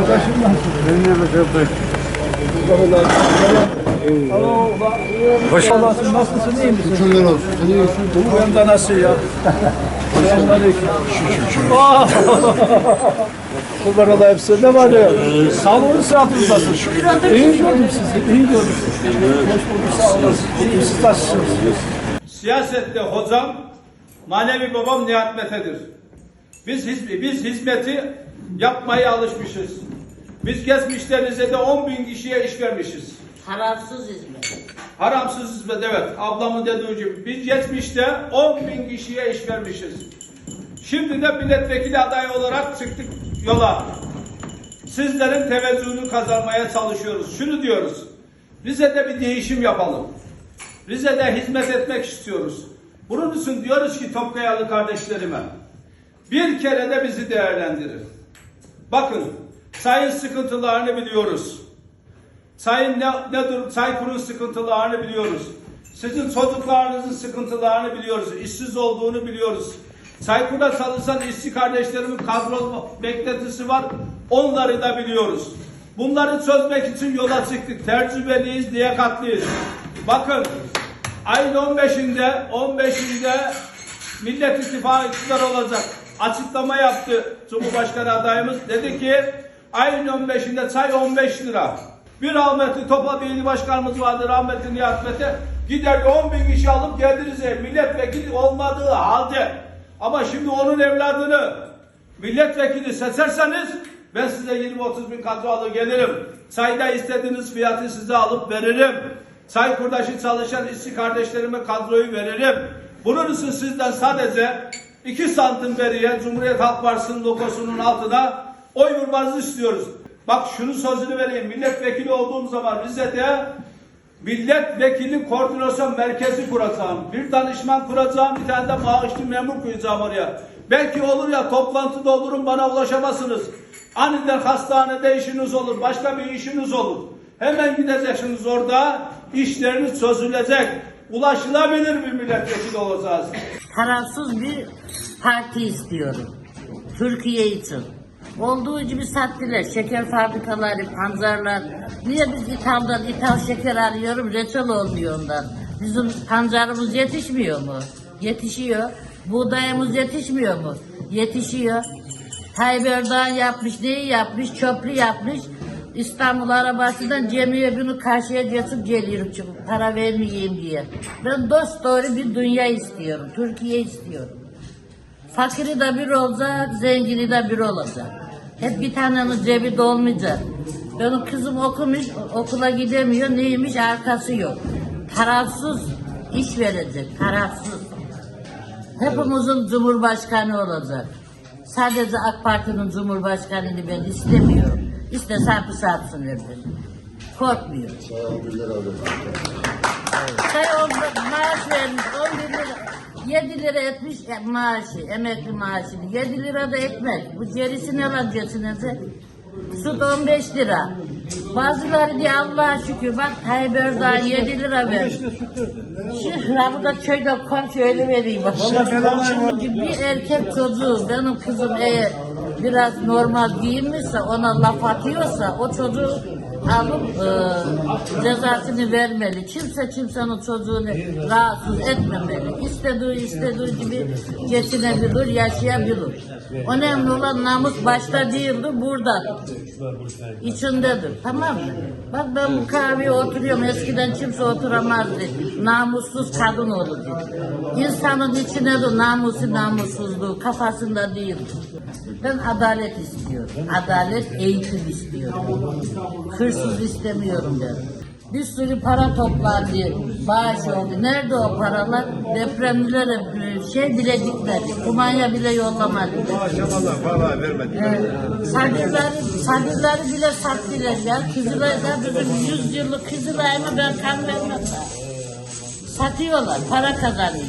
Nasıl? Ben de bakalım. Hoş olasın. Nasılsın? iyi misin? Şükürler olsun. Sen iyisin. Bu yanda nasıl ya? Selamünaleyküm. Ah! Kurban olayım size. Ne var ya? Sağlığınız sıhhatınızdasın. İyi gördüm sizi. iyi gördüm. Hoş bulduk. Sağ olasın. İyi siz nasılsınız? Siyasette hocam, manevi babam Nihat Mete'dir. Biz, biz hizmeti yapmaya alışmışız. Biz geçmişte Rize'de 10 bin kişiye iş vermişiz. Tarafsız hizmet. Haramsız hizmet evet ablamın dediği gibi. Biz geçmişte 10 bin kişiye iş vermişiz. Şimdi de milletvekili adayı olarak çıktık yola. Sizlerin teveccühünü kazanmaya çalışıyoruz. Şunu diyoruz. Rize'de bir değişim yapalım. Rize'de hizmet etmek istiyoruz. Bunun için diyoruz ki Topkayalı kardeşlerime bir kere de bizi değerlendirin. Bakın sayın sıkıntılarını biliyoruz. Sayın ne, nedir? Saykur'un sıkıntılarını biliyoruz. Sizin çocuklarınızın sıkıntılarını biliyoruz. İşsiz olduğunu biliyoruz. Saykur'da çalışan işçi kardeşlerimin kadro beklentisi var. Onları da biliyoruz. Bunları çözmek için yola çıktık. Tecrübeliyiz, liyakatlıyız. Bakın ayın 15'inde 15'inde Millet İttifakı iktidar olacak. Açıklama yaptı Cumhurbaşkanı adayımız. Dedi ki ayın 15'inde çay 15 lira. Bir rahmetli Topa Belediye Başkanımız vardı rahmetli Nihat Mete. Gider 10 bin kişi alıp geldiniz ev. Milletvekili olmadığı halde. Ama şimdi onun evladını milletvekili seçerseniz ben size 20-30 bin kadro alır gelirim. Çayda istediğiniz fiyatı size alıp veririm. Çay kurdaşı çalışan işçi kardeşlerime kadroyu veririm. Bunun için sizden sadece 2 santim beriye Cumhuriyet Halk Partisi'nin logosunun altına oy vurmanızı istiyoruz. Bak şunu sözünü vereyim. Milletvekili olduğum zaman Rize'de milletvekili koordinasyon merkezi kuracağım. Bir danışman kuracağım. Bir tane de maaşlı memur koyacağım oraya. Belki olur ya toplantıda olurum bana ulaşamazsınız. Aniden hastanede işiniz olur. Başka bir işiniz olur. Hemen gideceksiniz orada. işleriniz çözülecek. Ulaşılabilir bir milletvekili olacağız. Tarafsız bir parti istiyorum. Türkiye için. Olduğu gibi sattılar. Şeker fabrikaları, pancarlar. Niye biz ithaldan ithal şeker arıyorum? Reçel olmuyor ondan. Bizim pancarımız yetişmiyor mu? Yetişiyor. Buğdayımız yetişmiyor mu? Yetişiyor. Tayyip Erdoğan yapmış, neyi yapmış? Çöplü yapmış. İstanbul arabasından cemiye bunu karşıya geçip geliyorum çıkıp para vermeyeyim diye. Ben dost doğru bir dünya istiyorum. Türkiye istiyorum. Fakiri de bir olacak, zengini de bir olacak. Hep bir tanenin cebi dolmayacak. Benim kızım okumuş, okula gidemiyor. Neymiş arkası yok. Tarafsız iş verecek, tarafsız. Hepimizin cumhurbaşkanı olacak. Sadece AK Parti'nin cumhurbaşkanını ben istemiyorum. İstese hapis atsınlar beni. Korkmuyorum. Şey lira. 7 lira etmiş e, maaşı, emekli maaşını. 7 lira da ekmek. Bu gerisi lan geçinecek? Süt 15 lira. Bazıları diye Allah'a şükür bak Erdoğan 7 lira ver. Şu burada köyde komşu öyle vereyim bak. Bir erkek çocuğu benim kızım eğer biraz normal giyinmişse ona laf atıyorsa o çocuğu alıp e, cezasını vermeli. Kimse kimsenin çocuğunu rahatsız etmemeli. İstediği istediği gibi geçinebilir, yaşayabilir. Önemli olan namus başta değildir, burada. İçindedir. Tamam mı? Bak ben bu kahveye oturuyorum. Eskiden kimse oturamazdı. Namussuz kadın olurdu. İnsanın içine de namusu namussuzluğu kafasında değildir. Ben adalet istiyorum. Adalet eğitim istiyorum. Hırsız istemiyorum ben. Bir sürü para toplandı, bağış oldu. Nerede o paralar? Depremlilere şey bile gitmedi. Kumanya bile yollamadı. Aşamalar valla vermedi. Evet. Sadırları bile sattılar ya. Kızılay'da bizim 100 yıllık Kızılay'ımı ben kan vermem. Satıyorlar, para kazanıyor.